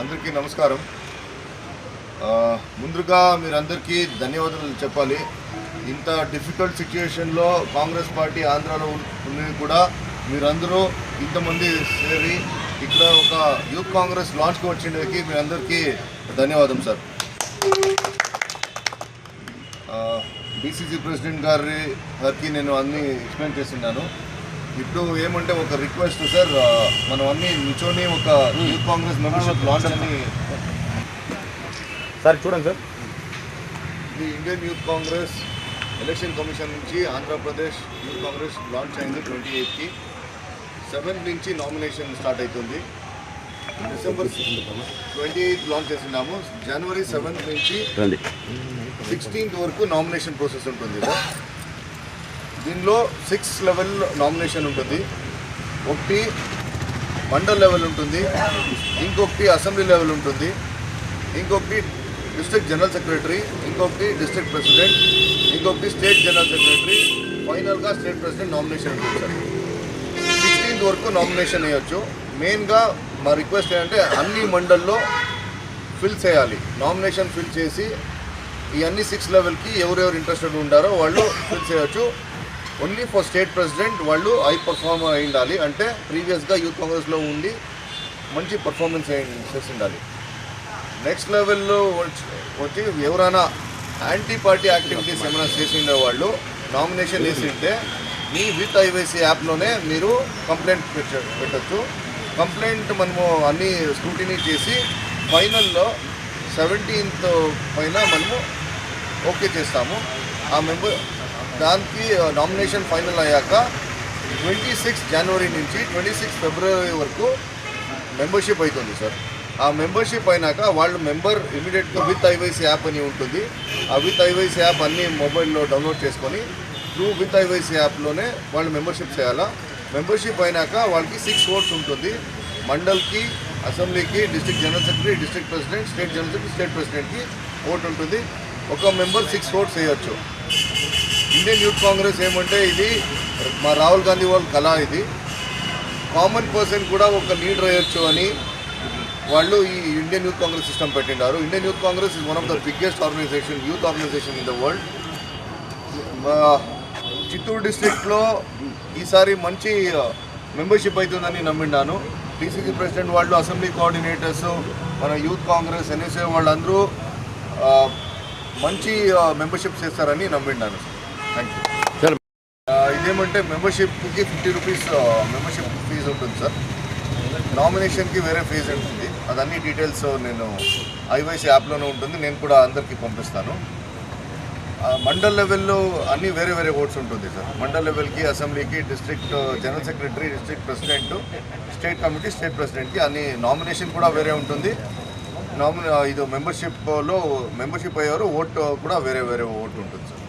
అందరికీ నమస్కారం. ముందుగా మీరందరికీ ధన్యవాదాలు చెప్పాలి. ఇంత డిఫికల్ట్ సిచ్యుయేషన్లో కాంగ్రెస్ పార్టీ ఆంధ్రాలో ఉన్నది కూడా మీరందరూ ఇంతమంది చేరి ఇక్కడ ఒక యూత్ కాంగ్రెస్ లాంచ్కి వచ్చినకి మీరందరికీ ధన్యవాదం సార్. బీసీసీ ప్రెసిడెంట్ గారి గారికి నేను అన్నీ ఎక్స్ప్లెయిన్ చేస్తున్నాను. ఇప్పుడు ఏమంటే ఒక రిక్వెస్ట్ సార్ మనం అన్ని నిల్చొని ఒక యూత్ కాంగ్రెస్ మెంబర్షిప్ లాంచ్ అని సార్ చూడండి సార్. ఇది Indian Youth Congress election commission నుంచి ఆంధ్రప్రదేశ్ యూత్ కాంగ్రెస్ లాంచ్ అయింది ట్వంటీ ఎయిత్కి సెవెంత్ నుంచి నామినేషన్ స్టార్ట్ అవుతుంది. డిసెంబర్ ట్వంటీ ఎయిత్ లాంచ్ చేస్తున్నాము. జనవరి సెవెంత్ నుంచి సిక్స్టీన్త్ వరకు నామినేషన్ ప్రాసెస్ ఉంటుంది సార్ దీనిలో సిక్స్ లెవెల్ నామినేషన్ ఉంటుంది. ఒకటి మండల్ లెవెల్ ఉంటుంది. ఇంకొకటి అసెంబ్లీ లెవెల్ ఉంటుంది. ఇంకొకటి డిస్ట్రిక్ట్ జనరల్ సెక్రటరీ ఇంకొకటి డిస్ట్రిక్ట్ ప్రెసిడెంట్ ఇంకొకటి స్టేట్ జనరల్ సెక్రటరీ ఫైనల్గా స్టేట్ ప్రెసిడెంట్ నామినేషన్ ఉంటుంది సార్. సిక్స్టీన్త్ వరకు నామినేషన్ వేయొచ్చు. మెయిన్గా మా రిక్వెస్ట్ ఏంటంటే అన్ని మండల్లో ఫిల్ చేయాలి. నామినేషన్ ఫిల్ చేసి ఈ అన్ని సిక్స్ లెవెల్కి ఎవరెవరు ఇంట్రెస్టెడ్ ఉంటారో వాళ్ళు ఫిల్ చేయొచ్చు. ఓన్లీ ఫర్ స్టేట్ ప్రెసిడెంట్ వాళ్ళు హై పర్ఫార్మర్ అయి ఉండాలి అంటే ప్రీవియస్గా యూత్ కాంగ్రెస్లో ఉండి మంచి పర్ఫార్మెన్స్ చేసి ఉండాలి నెక్స్ట్ లెవెల్లో వచ్చి ఎవరైనా యాంటీ పార్టీ యాక్టివిటీస్ ఏమైనా చేసి వాళ్ళు నామినేషన్ వేసి ఉంటే మీ విత్ ఐవైసీ యాప్లోనే మీరు కంప్లైంట్ పెట్ట పెట్టచ్చు. కంప్లైంట్ మనము అన్ని స్క్రూటినీ చేసి ఫైనల్లో సెవెంటీన్త్ పైన మనము ఓకే చేస్తాము. ఆ మెంబర్ దానికి నామినేషన్ ఫైనల్ అయ్యాక ట్వంటీ సిక్స్ జనవరి నుంచి ట్వంటీ సిక్స్ ఫిబ్రవరి వరకు మెంబర్షిప్ అవుతుంది సార్ ఆ మెంబర్షిప్ అయినాక వాళ్ళు మెంబర్ ఇమీడియట్గా విత్ ఐవైసీ యాప్ అని ఉంటుంది. ఆ విత్ ఐవైసీ యాప్ అన్ని మొబైల్లో డౌన్లోడ్ చేసుకొని త్రూ విత్ ఐవైసీ యాప్లోనే వాళ్ళు మెంబర్షిప్ చేయాలా? మెంబర్షిప్ అయినాక వాళ్ళకి సిక్స్ ఓట్స్ ఉంటుంది. మండల్కి అసెంబ్లీకి district general secretary district president state general secretary state ప్రెసిడెంట్కి vote ఉంటుంది. ఒక మెంబర్ సిక్స్ ఓట్స్ వేయచ్చు. ఇండియన్ యూత్ కాంగ్రెస్ ఏమంటే ఇది మా రాహుల్ గాంధీ వాళ్ళ కళ ఇది. కామన్ పర్సన్ కూడా ఒక లీడర్ అయ్యొచ్చు అని వాళ్ళు ఈ ఇండియన్ యూత్ కాంగ్రెస్ సిస్టమ్ పెట్టినారు Indian Youth Congress is one of the biggest organization youth organization in the world Chittoor డిస్ట్రిక్ట్లో ఈసారి మంచి మెంబర్షిప్ అవుతుందని నమ్మిన్నాను టీసీసీ ప్రెసిడెంట్ వాళ్ళు అసెంబ్లీ కోఆర్డినేటర్స్ మన యూత్ కాంగ్రెస్ ఎన్ఎస్ఏ వాళ్ళందరూ మంచి మెంబర్షిప్ చేస్తారని నమ్మిన్నాను థ్యాంక్ యూ సార్ ఇదేమంటే మెంబర్షిప్కి ఫిఫ్టీ రూపీస్ మెంబర్షిప్ ఫీజు ఉంటుంది సార్ నామినేషన్కి వేరే ఫీజు ఉంటుంది. అదన్నీ డీటెయిల్స్ నేను ఐవైసీ యాప్లోనే ఉంటుంది. నేను కూడా అందరికీ పంపిస్తాను. మండల్ లెవెల్లో అన్ని వేరే వేరే ఓట్స్ ఉంటుంది సార్ మండల్ లెవెల్కి అసెంబ్లీకి district general secretary district president state committee state ప్రెసిడెంట్కి అన్ని నామినేషన్ కూడా వేరే ఉంటుంది. నామినే ఇది మెంబర్షిప్లో మెంబర్షిప్ అయ్యారు ఓట్ కూడా వేరే వేరే ఓట్ ఉంటుంది సార్